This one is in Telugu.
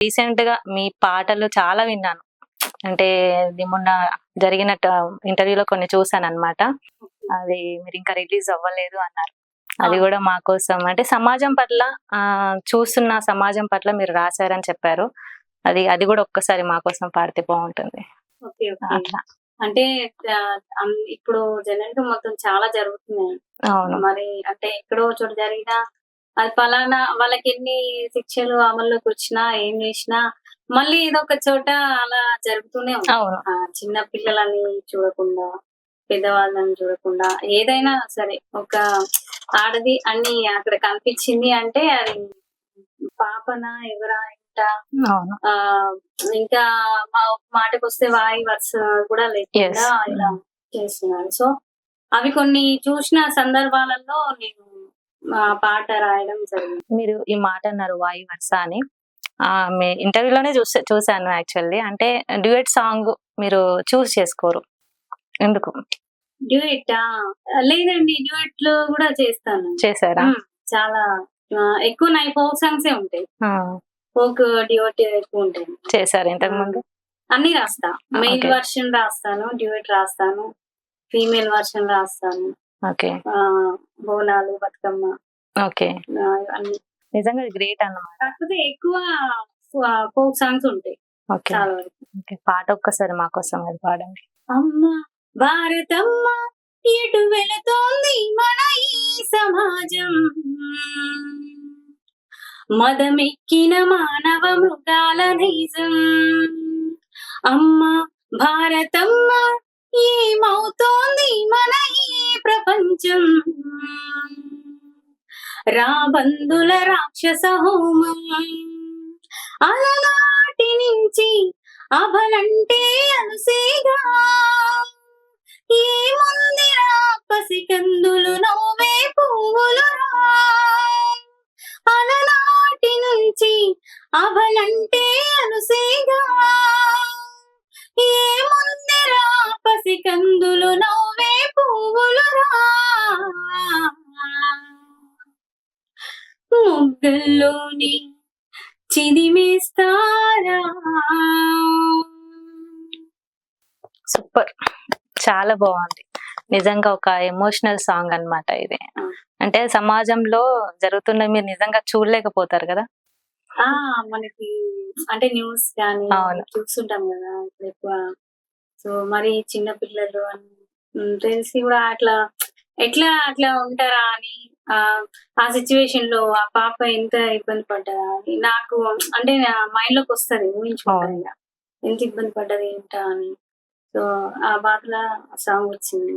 రీసెంట్గా మీ పాటలు చాలా విన్నాను. అంటే ఇది మొన్న జరిగిన ఇంటర్వ్యూలో కొన్ని చూసాను అనమాట అది మీరు ఇంకా రిలీజ్ అవ్వలేదు అన్నారు. అది కూడా మా కోసం. అంటే సమాజం పట్ల ఆ చూస్తున్న సమాజం పట్ల మీరు రాశారని చెప్పారు. అది అది కూడా ఒక్కసారి మా కోసం పాడితే బాగుంటుంది. అట్లా. అంటే ఇప్పుడు జనంగా మొత్తం చాలా జరుగుతున్నాయి. అవును. మరి అంటే ఎక్కడో చోట జరిగినా అది ఫలానా వాళ్ళకి ఎన్ని శిక్షలు అమల్లోకి వచ్చినా ఏం చేసినా మళ్ళీ ఏదో ఒక చోట అలా జరుగుతూనే ఉంది. చిన్న పిల్లలని చూడకుండా పెద్దవాళ్ళని చూడకుండా ఏదైనా సరే ఒక ఆడది అన్ని అక్కడ కనిపించింది అంటే అది పాపన ఎవరా ఇంట ఆ ఇంకా మా మాటకు వస్తే వాయి వరుస కూడా లేకుండా. ఇలా చేస్తున్నారు. సో అవి కొన్ని చూసిన సందర్భాలలో నేను పాట రాయడం జరిగింది. మీరు ఈ మాట అన్నారు వాయు వరుస అని. ఆ మీ ఇంటర్వ్యూలోనే చూసా చూసాను యాక్చువల్లీ. అంటే డ్యూయట్ సాంగ్ మీరు చూస్ చేసుకోరు. ఎందుకు? డ్యూయట్? లేదండి డ్యూయట్లో కూడా చేస్తాను. చేశారా? చాలా ఎక్కువ నై ఫోక్ సాంగ్స్ ఏ ఉంటాయి. ఫోక్ డ్యూయట్ ఎక్కువ ఉంటాయి. చేశారు ఇంతకు ముందు? అన్ని రాస్తా. మెయిల్. వర్షన్ రాస్తాను డ్యూయట్ రాస్తాను ఫీమేల్ వర్షన్ రాస్తాను. ఓకే. బోనాలు బతుకమ్మ. ఓకే. అన్ని నిజంగా గ్రేట్ అన్నమాట. కాకపోతే ఎక్కువ ఫోక్ సాంగ్స్ ఉంటాయి. ఓకే. ఓకే. పాట ఒక్కసారి మా కోసం అది పాడండి. అమ్మ భారతమ్మ ఎటు వెళుతోంది మన ఈ సమాజం? మదమెక్కిన మానవ మృగాల నైజం. అమ్మ భారతమ్మ ఏమవుతోంది మన ఈ ప్రపంచం. రాబందుల రాక్షస హోమం. అలనాటి నుంచి అభలంటే అలసేగా. ఏముందిరా పసికందులు నవ్వే పువ్వులు అలనాటి నుంచి అభలంటే అలసేగా. ఏముందిరా కందు ముగ్గుల్లోని చిదిమేస్తారా? సూపర్. చాలా బాగుంది. నిజంగా ఒక ఎమోషనల్ సాంగ్ అన్నమాట ఇది. అంటే సమాజంలో జరుగుతున్న మీరు నిజంగా చూడలేకపోతారు కదా? మనకి అంటే న్యూస్ కానీ. చూస్తుంటాం కదా ఎక్కువ. సో మరి చిన్న పిల్లలు తెలిసి కూడా అట్లా ఎట్లా అట్లా ఉంటారా అని ఆ ఆ సిచ్యువేషన్లో ఆ పాప ఎంత ఇబ్బంది పడ్డదా అని. నాకు అంటే నా మైండ్లోకి వస్తుంది ఊహించుకుంటాను ఇక. ఎంత ఇబ్బంది పడ్డది ఏంటా అని. సో ఆ బాధలో సాంగ్ వచ్చింది